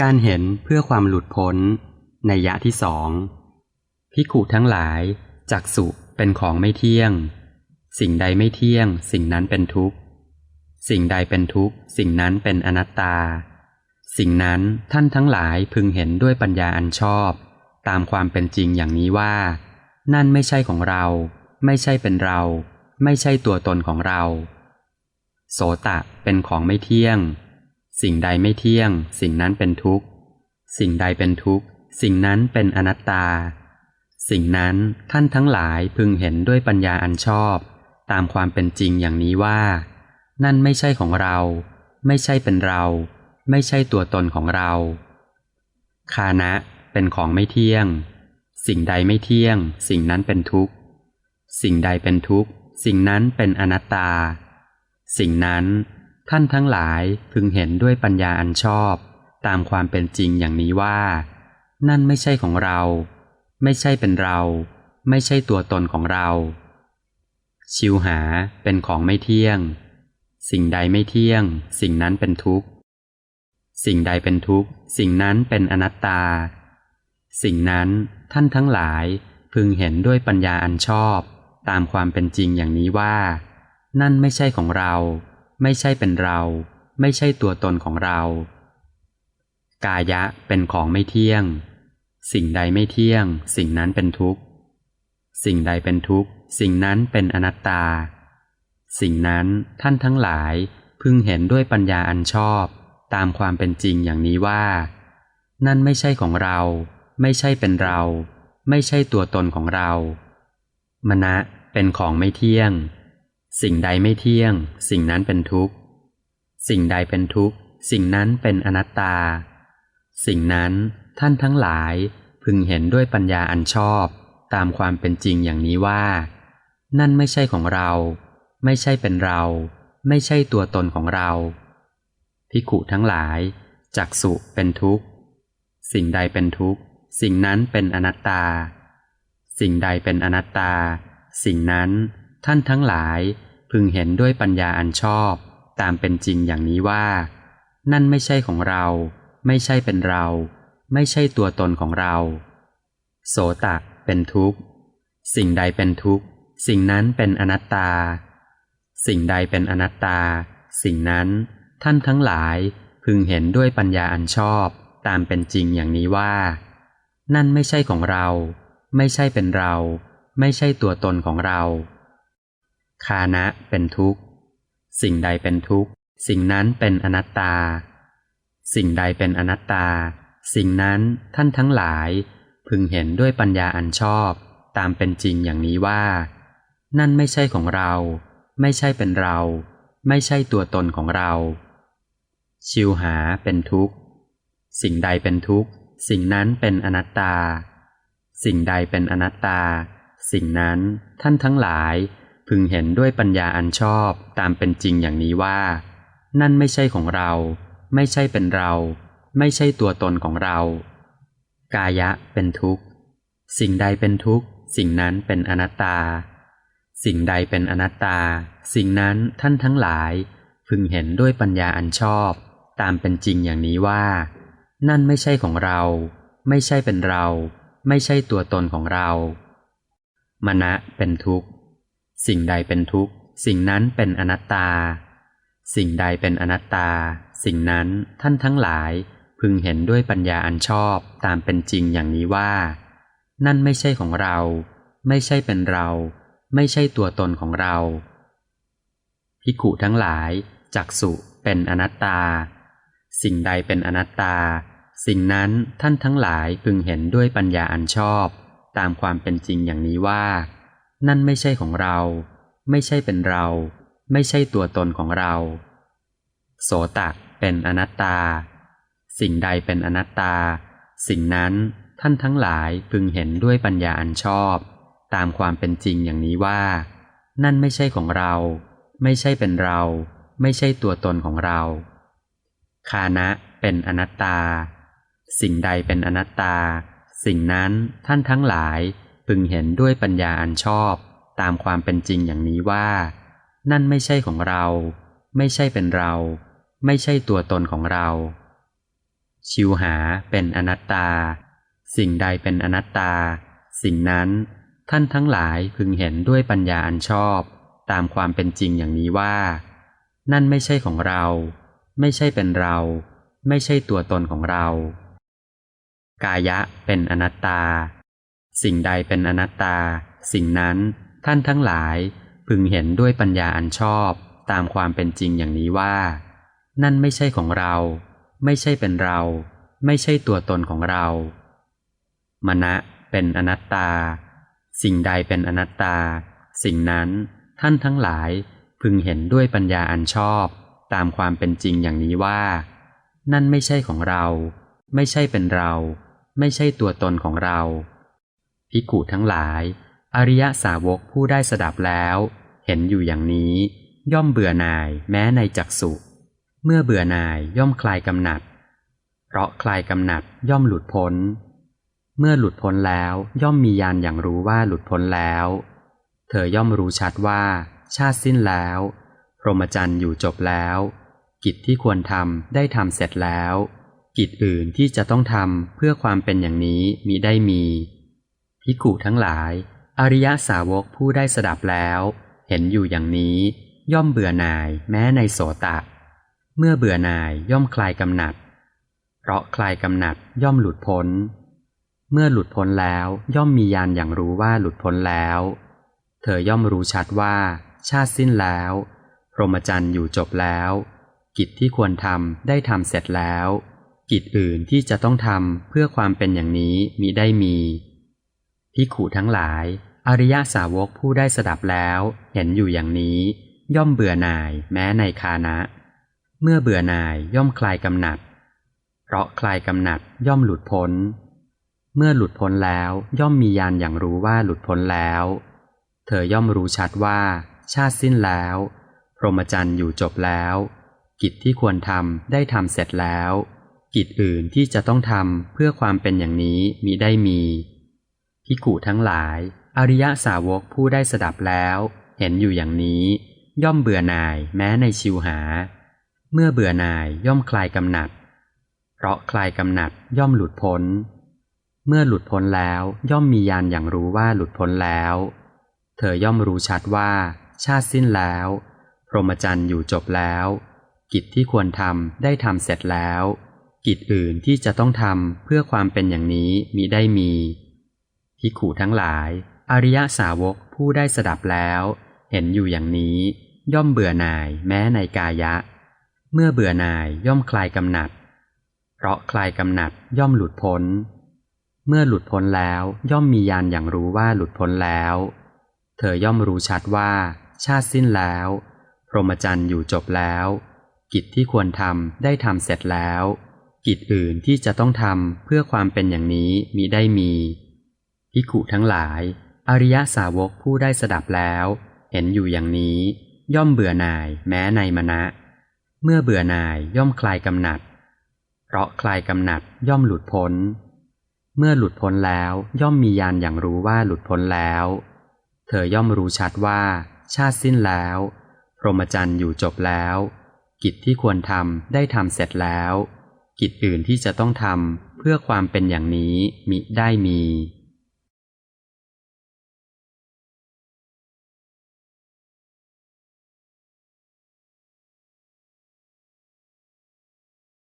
การเห็นเพื่อความหลุดพ้นในยะที่สองพิขุทั้งหลายจักสุเป็นของไม่เที่ยง สิ่งใดไม่เที่ยง สิ่งนั้นเป็นทุกข์ สิ่งใดเป็นทุกข์ สิ่งนั้นเป็นอนัตตา สิ่งนั้นท่านทั้งหลายพึงเห็นด้วยปัญญาอันชอบ ตามความเป็นจริงอย่างนี้ว่า นั่นไม่ใช่ของเรา ไม่ใช่เป็นเรา ไม่ใช่ตัวตนของเรา โสตะเป็นของไม่เที่ยง สิ่งใดไม่เที่ยง สิ่งนั้นเป็นทุกข์ สิ่งใดเป็นทุกข์ สิ่งนั้นเป็นอนัตตา สิ่งนั้นท่านทั้งหลายพึงเห็นด้วยปัญญาอันชอบ ตามความเป็นจริงอย่างนี้ว่า นั่นไม่ใช่ของเรา ไม่ใช่เป็นเรา ไม่ใช่ตัวตนของเราคานะเป็นของไม่เที่ยง สิ่งใดไม่เที่ยง สิ่งนั้นเป็นทุกข์ สิ่งใดเป็นทุกข์ สิ่งนั้นเป็นอนัตตา สิ่งนั้น ท่านทั้งหลายพึงเห็นด้วยปัญญาอันชอบ ตามความเป็นจริงอย่างนี้ว่า นั่นไม่ใช่ของเรา ไม่ใช่เป็นเรา ไม่ใช่ตัวตนของเรา ชิวหาเป็นของไม่เที่ยง สิ่งใดไม่เที่ยง สิ่งนั้นเป็นทุกข์ สิ่งใดเป็นทุกข์ สิ่งนั้นเป็นอนัตตา สิ่งนั้นท่านทั้งหลายพึงเห็นด้วยปัญญาอันชอบ ตามความเป็นจริงอย่างนี้ว่า นั่นไม่ใช่ของเรา ไม่ใช่เป็นเรา ไม่ใช่ตัวตนของเรา กายะเป็นของไม่เที่ยง สิ่งใดไม่เที่ยง สิ่งนั้นเป็นทุกข์ สิ่งใดเป็นทุกข์ สิ่งนั้นเป็นอนัตตา สิ่งนั้นท่านทั้งหลายพึงเห็นด้วยปัญญาอันชอบตามความเป็นจริงอย่างนี้ว่า นั่นไม่ใช่ของเรา ไม่ใช่เป็นเรา ไม่ใช่ตัวตนของเรา มณะเป็นของไม่เที่ยง สิ่งใดไม่เที่ยง สิ่งนั้นเป็นทุกข์ สิ่งใดเป็นทุกข์ สิ่งนั้นเป็นอนัตตา สิ่งนั้นท่านทั้งหลายพึงเห็นด้วยปัญญาอันชอบตามความเป็นจริงอย่างนี้ว่า นั่นไม่ใช่ของเรา ไม่ใช่เป็นเรา ไม่ใช่ตัวตนของเราพิขุทั้งหลายจักสุเป็นทุกข์ สิ่งใดเป็นทุกข์ สิ่งนั้นเป็นอนัตตา สิ่งใดเป็นอนัตตา สิ่งนั้นท่านทั้งหลาย พึงเห็นด้วยปัญญาอันชอบ ตามเป็นจริงอย่างนี้ว่า นั่นไม่ใช่ของเรา ไม่ใช่เป็นเรา ไม่ใช่ตัวตนของเรา โสตะเป็นทุกข์ สิ่งใดเป็นทุกข์ สิ่งนั้นเป็นอนัตตา สิ่งใดเป็นอนัตตา สิ่งนั้นท่านทั้งหลายพึงเห็นด้วยปัญญาอันชอบตามเป็นจริงอย่างนี้ว่า นั่นไม่ใช่ของเรา ไม่ใช่เป็นเรา ไม่ใช่ตัวตนของเรา คานะเป็นทุกข์ สิ่งใดเป็นทุกข์ สิ่งนั้นเป็นอนัตตา สิ่งใดเป็นอนัตตา สิ่งนั้นท่านทั้งหลาย พึงเห็นด้วยปัญญาอันชอบ ตามเป็นจริงอย่างนี้ว่า นั่นไม่ใช่ของเรา ไม่ใช่เป็นเรา ไม่ใช่ตัวตนของเรา ชิวหาเป็นทุกข์ สิ่งใดเป็นทุกข์ สิ่งนั้นเป็นอนัตตา สิ่งใดเป็นอนัตตา สิ่งนั้นท่านทั้งหลาย พึงเห็นด้วยปัญญาอันชอบตามเป็นจริงอย่างนี้ว่า นั่นไม่ใช่ของเรา ไม่ใช่เป็นเรา ไม่ใช่ตัวตนของเรา กายะเป็นทุกข์ สิ่งใดเป็นทุกข์ สิ่งนั้นเป็นอนัตตา สิ่งใดเป็นอนัตตา สิ่งนั้นท่านทั้งหลาย พึงเห็นด้วยปัญญาอันชอบ ตามเป็นจริงอย่างนี้ว่า นั่นไม่ใช่ของเรา ไม่ใช่เป็นเรา ไม่ใช่ตัวตนของเรา มณะเป็นทุกข์ สิ่งใดเป็นทุกข์ สิ่งนั้นเป็นอนัตตา สิ่งใดเป็นอนัตตา สิ่งนั้นท่านทั้งหลายพึงเห็นด้วยปัญญาอันชอบตามเป็นจริงอย่างนี้ว่า นั่นไม่ใช่ของเรา ไม่ใช่เป็นเรา ไม่ใช่ตัวตนของเราพิขุทั้งหลายจักสุเป็นอนัตตา สิ่งใดเป็นอนัตตา สิ่งนั้นท่านทั้งหลายพึงเห็นด้วยปัญญาอันชอบ ตามความเป็นจริงอย่างนี้ว่า นั่นไม่ใช่ของเรา ไม่ใช่เป็นเรา ไม่ใช่ตัวตนของเรา โสตะเป็นอนัตตา สิ่งใดเป็นอนัตตา สิ่งนั้นท่านทั้งหลายพึงเห็นด้วยปัญญาอันชอบ ตามความเป็นจริงอย่างนี้ว่า นั่นไม่ใช่ของเรา ไม่ใช่เป็นเรา ไม่ใช่ตัวตนของเราคานะเป็นอนัตตา สิ่งใดเป็นอนัตตา สิ่งนั้นท่านทั้งหลาย พึงเห็นด้วยปัญญาอันชอบ ตามความเป็นจริงอย่างนี้ว่า นั่นไม่ใช่ของเรา ไม่ใช่เป็นเรา ไม่ใช่ตัวตนของเรา ชิวหาเป็นอนัตตา สิ่งใดเป็นอนัตตา สิ่งนั้นท่านทั้งหลายพึงเห็นด้วยปัญญาอันชอบ ตามความเป็นจริงอย่างนี้ว่า นั่นไม่ใช่ของเรา ไม่ใช่เป็นเรา ไม่ใช่ตัวตนของเรา กายะเป็นอนัตตา สิ่งใดเป็นอนัตตา สิ่งนั้นท่านทั้งหลาย พึงเห็นด้วยปัญญาอันชอบตามความเป็นจริงอย่างนี้ว่า นั่นไม่ใช่ของเรา ไม่ใช่เป็นเรา ไม่ใช่ตัวตนของเรา มณะเป็นอนัตตา สิ่งใดเป็นอนัตตา สิ่งนั้นท่านทั้งหลายพึงเห็นด้วยปัญญาอันชอบตามความเป็นจริงอย่างนี้ว่า นั่นไม่ใช่ของเรา ไม่ใช่เป็นเรา ไม่ใช่ตัวตนของเรา ภิกขุทั้งหลาย อริยสาวกผู้ได้สดับแล้ว เห็นอยู่อย่างนี้ ย่อมเบื่อหน่ายแม้ในจักสุเมื่อเบื่อหน่ายย่อมคลายกำหนัด เพราะคลายกำหนัดย่อมหลุดพ้น เมื่อหลุดพ้นแล้วย่อมมียานอย่างรู้ว่าหลุดพ้นแล้ว เธอย่อมรู้ชัดว่า ชาติสิ้นแล้วพรหมจรรย์อยู่จบแล้ว กิจที่ควรทำได้ทำเสร็จแล้ว กิจอื่นที่จะต้องทำเพื่อความเป็นอย่างนี้มิได้มี ภิกขุทั้งหลาย อริยสาวกผู้ได้สดับแล้ว เห็นอยู่อย่างนี้ ย่อมเบื่อหน่ายแม้ในโสตะ เมื่อเบื่อหน่ายย่อมคลายกำหนัด เพราะคลายกำหนัดย่อมหลุดพ้น เมื่อหลุดพ้นแล้วย่อมมียานอย่างรู้ว่าหลุดพ้นแล้ว เธอย่อมรู้ชัดว่า ชาติสิ้นแล้ว พรหมจรรย์อยู่จบแล้ว กิจที่ควรทำได้ทำเสร็จแล้ว กิจอื่นที่จะต้องทำเพื่อความเป็นอย่างนี้มิได้มี ภิกขุทั้งหลาย อริยสาวกผู้ได้สดับแล้ว เห็นอยู่อย่างนี้ ย่อมเบื่อหน่ายแม้ในคานะ เมื่อเบื่อหน่ายย่อมคลายกำหนัด เพราะคลายกำหนัดย่อมหลุดพ้น เมื่อหลุดพ้นแล้วย่อมมียานอย่างรู้ว่าหลุดพ้นแล้ว เธอย่อมรู้ชัดว่า ชาติสิ้นแล้ว พรหมจรรย์อยู่จบแล้ว กิจที่ควรทำได้ทำเสร็จแล้ว กิจอื่นที่จะต้องทำเพื่อความเป็นอย่างนี้มิได้มี ภิกขุทั้งหลาย อริยสาวกผู้ได้สดับแล้ว เห็นอยู่อย่างนี้ ย่อมเบื่อหน่ายแม้ในชิวหา เมื่อเบื่อหน่ายย่อมคลายกำหนัด เพราะคลายกำหนัดย่อมหลุดพ้น เมื่อหลุดพ้นแล้วย่อมมียานอย่างรู้ว่าหลุดพ้นแล้ว เธอย่อมรู้ชัดว่า ชาติสิ้นแล้ว พรหมจรรย์อยู่จบแล้ว กิจที่ควรทำได้ทำเสร็จแล้ว กิจอื่นที่จะต้องทำเพื่อความเป็นอย่างนี้มิได้มี ภิกขุทั้งหลาย อริยสาวกผู้ได้สดับแล้ว เห็นอยู่อย่างนี้ ย่อมเบื่อหน่ายแม้ในกายะ เมื่อเบื่อหน่ายย่อมคลายกำหนัด เพราะคลายกำหนัดย่อมหลุดพ้น เมื่อหลุดพ้นแล้วย่อมมียานอย่างรู้ว่าหลุดพ้นแล้ว เธอย่อมรู้ชัดว่า ชาติสิ้นแล้ว พรหมจรรย์อยู่จบแล้ว กิจที่ควรทำได้ทำเสร็จแล้ว กิจอื่นที่จะต้องทำเพื่อความเป็นอย่างนี้มิได้มี ภิกขุทั้งหลาย อริยสาวกผู้ได้สดับแล้ว เห็นอยู่อย่างนี้ ย่อมเบื่อหน่ายแม้ในมณะ เมื่อเบื่อหน่ายย่อมคลายกำหนัด เพราะคลายกำหนัดย่อมหลุดพ้น เมื่อหลุดพ้นแล้วย่อมมียานอย่างรู้ว่าหลุดพ้นแล้ว เธอย่อมรู้ชัดว่า ชาติสิ้นแล้ว พรหมจรรย์อยู่จบแล้ว กิจที่ควรทำได้ทำเสร็จแล้ว กิจอื่นที่จะต้องทำเพื่อความเป็นอย่างนี้มิได้มี